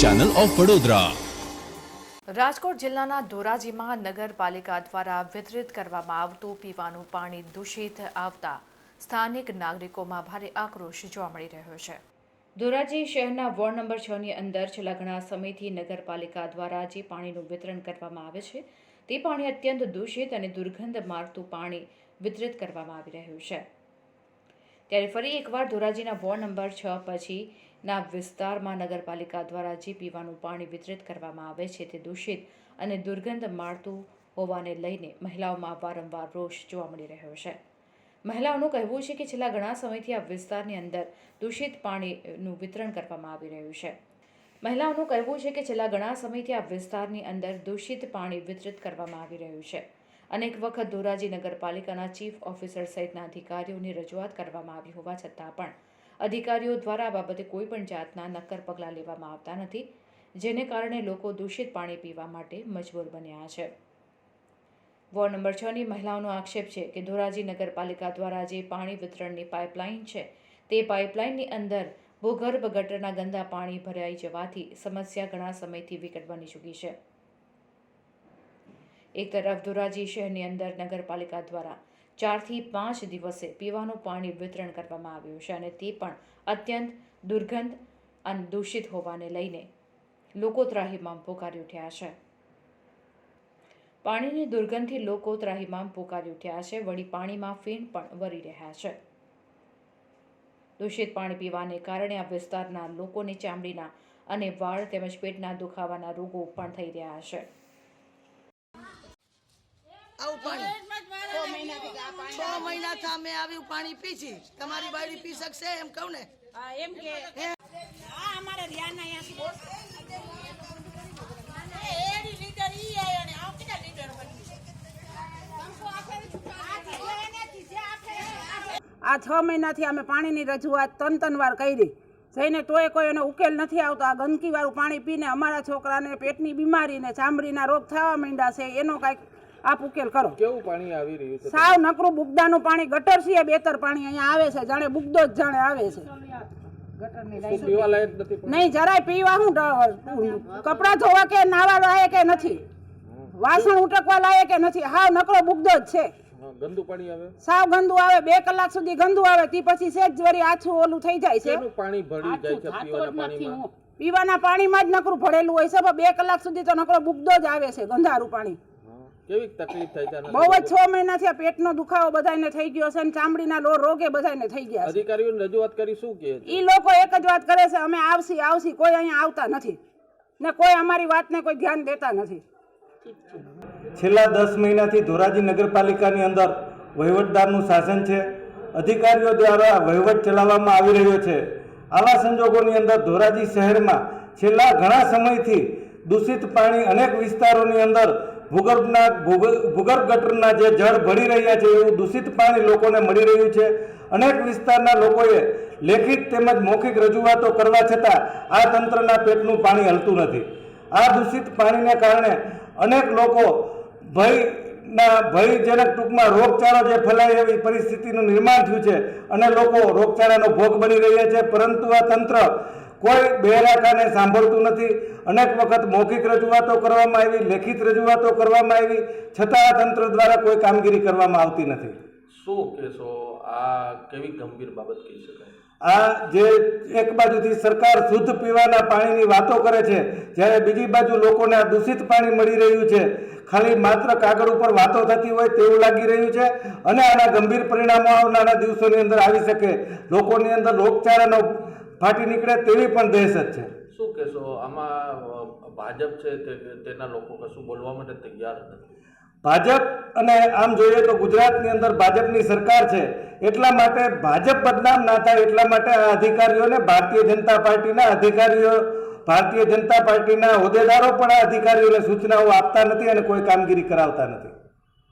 Channel of Vadodara Rajkot જિલ્લાના ધોરાજીમાં નગરપાલિકા દ્વારા વિતરિત કરવામાં આવતું પીવાનું પાણી દૂષિત આવતા સ્થાનિક નાગરિકોમાં ભારે આક્રોશ જોવા મળી રહ્યો છે. ધોરાજી શહેરના વોર્ડ નંબર છ ની અંદર છેલ્લા ઘણા સમયથી નગરપાલિકા દ્વારા જે પાણીનું વિતરણ કરવામાં આવે છે તે પાણી અત્યંત દૂષિત અને દુર્ગંધ મારતું પાણી વિતરિત કરવામાં આવી રહ્યું છે. ત્યારે ફરી એકવાર ધોરાજીના વોર્ડ નંબર છ પછીના વિસ્તારમાં નગરપાલિકા દ્વારા જે પીવાનું પાણી વિતરિત કરવામાં આવે છે તે દૂષિત અને દુર્ગંધ મારતું હોવાને લઈને મહિલાઓમાં વારંવાર રોષ જોવા મળી રહ્યો છે. મહિલાઓનું કહેવું છે કે છેલ્લા ઘણા સમયથી આ વિસ્તારની અંદર દૂષિત પાણીનું વિતરણ કરવામાં આવી રહ્યું છે. મહિલાઓનું કહેવું છે કે છેલ્લા ઘણા સમયથી આ વિસ્તારની અંદર દૂષિત પાણી વિતરિત કરવામાં આવી રહ્યું છે. અનેક વખત ધોરાજી નગરપાલિકાના ચીફ ઓફિસર સહિતના અધિકારીઓની રજૂઆત કરવામાં આવી હોવા છતાં પણ અધિકારીઓ દ્વારા આ બાબતે કોઈ પણ જાતના નક્કર પગલાં લેવામાં આવતા નથી, જેને કારણે લોકો દૂષિત પાણી પીવા માટે મજબૂર બન્યા છે. વોર્ડ નંબર છની મહિલાઓનો આક્ષેપ છે કે ધોરાજી નગરપાલિકા દ્વારા જે પાણી વિતરણની પાઇપલાઇન છે, તે પાઇપલાઇનની અંદર ભૂગર્ભ ગટરના ગંદા પાણી ભરાઈ જવાથી સમસ્યા ઘણા સમયથી વિકટ બની ચૂકી છે. એક તરફ ધોરાજી શહેરની અંદર નગરપાલિકા દ્વારા ચારથી પાંચ દિવસે પીવાનું પાણી વિતરણ કરવામાં આવ્યું છે અને તે પણ અત્યંત દુર્ગંધ અને દૂષિત હોવાને લઈને લોકો ત્રાહિમામ પોકારી ઉઠ્યા છે. પાણીની દુર્ગંધથી લોકો ત્રાહિમામ પોકારી ઉઠ્યા છે. વળી પાણીમાં ફીણ પણ વરી રહ્યા છે. દૂષિત પાણી પીવાને કારણે આ વિસ્તારના લોકોને ચામડીના અને વાળ તેમજ પેટના દુખાવાના રોગો પણ થઈ રહ્યા છે. આવું પાણી. છ મહિનાથી અમે આવ્યું પાણી પીછી તમારી બાયડી પી શકશે એમ કહું ને? એમ કે. અમારે ધ્યાન અહીંયા એડી લીટર ઈ આયો ને આ છ મહિનાથી અમે પાણીની રજૂઆત ત્રણ ત્રણ વાર કરી. જઈને તોય કોઈ એનો ઉકેલ નથી આવતો. આ ગંદકીવાળું પાણી પીને અમારા છોકરાને પેટની બીમારી ને ચામડીના રોગ થવા માંડ્યા છે. એનો કાંઈક આપ ઉકેલ કરો. કેવું પાણી આવી રહ્યું છે? સાવ નકરું બુગદાનું પાણી ગટર છે બેતર પાણી અહીંયા આવે છે જાણે બુગદો જ જાણે આવે છે. નહીં જરાય પીવા હું કપડાં ધોવા કે નાવા લાયક કે નથી? વાસણ ઉટકવા લાયક કે નથી? હાવ નકરો બુગદો જ છે. ગંદુ પાણી આવે? સાવ ગંદુ આવે બે કલાક સુધી ગંદુ આવે તે પછી સેજ વરી આછું ઓલું થઈ જાય છે. પાણી ભળી જાય છે પીવાના પાણીમાં? પીવાના પાણીમાં જ નકરું ભરેલું હોય છે બે કલાક સુધી તો નકરો બુગદો જ આવે છે ગંધારું પાણી. કેવી તકલીફ થાય છે બહુ જ છ મહિનાથી આ પેટનો દુખાવો બધાને થઈ ગયો છે અને ચામડીના લો રોગે બધાને થઈ ગયા છે. અધિકારીઓને રજૂઆત કરી શું કહે છે? ઈ લોકો એક જ વાત કરે છે અમે આવશી આવશી કોઈ અહીંયા આવતા નથી. ને કોઈ અમારી વાતને કોઈ ધ્યાન દેતા નથી. છેલ્લા દસ મહિનાથી ધોરાજી નગરપાલિકાની અંદર વહીવટદારનું શાસન છે. અધિકારીઓ દ્વારા વહીવટ ચલાવવામાં આવી રહ્યો છે. આવા સંજોગોની અંદર ધોરાજી શહેરમાં છેલ્લા ઘણા સમયથી દૂષિત પાણી અનેક વિસ્તારોની અંદર ભૂગર્ભના ભૂગ- ભૂગર્ભ ગટરના જે જળ ભળી રહ્યા છે એવું દૂષિત પાણી લોકોને મળી રહ્યું છે. અનેક વિસ્તારના લોકોએ લેખિત તેમજ મૌખિક રજૂઆતો કરવા છતાં આ તંત્રના પેટનું પાણી હલતું નથી. આ દૂષિત પાણીને કારણે અનેક લોકો ભયના ભયજનક ટૂંકમાં રોગચાળો જે ફેલાય એવી પરિસ્થિતિનું નિર્માણ થયું છે અને લોકો રોગચાળાનો ભોગ બની રહ્યા છે. પરંતુ આ તંત્ર કોઈ બેરાકાને સાંભળતું નથી. અનેક વખત મૌખિક રજૂઆતો કરવામાં આવી લેખિત રજૂઆતો કરવામાં આવી છતાં આ તંત્ર દ્વારા કોઈ કામગીરી કરવામાં આવતી નથી. શું કહેશો? આ કેવી ગંભીર બાબત કહી શકાય? આ જે એક બાજુથી સરકાર શુદ્ધ પીવાના પાણીની વાતો કરે છે જ્યારે બીજી બાજુ લોકોને આ દૂષિત પાણી મળી રહ્યું છે. ખાલી માત્ર કાગળ ઉપર વાતો થતી હોય તેવું લાગી રહ્યું છે અને આના ગંભીર પરિણામો આવનારા દિવસોની અંદર આવી શકે. લોકોની અંદર રોગચાળાનો ફાટી નીકળે તેવી પણ દહેશત છે. શું કહેશો? આમાં ભાજપ છે તેના લોકો કશું બોલવા માટે તૈયાર નથી. ભાજપ અને આમ જોઈએ તો ગુજરાતની અંદર ભાજપની સરકાર છે એટલા માટે ભાજપ બદનામ ના થાય એટલા માટે આ અધિકારીઓને ભારતીય જનતા પાર્ટીના અધિકારીઓ ભારતીય જનતા પાર્ટીના હોદ્દેદારો પણ આ અધિકારીઓને સૂચનાઓ આપતા નથી અને કોઈ કામગીરી કરાવતા નથી.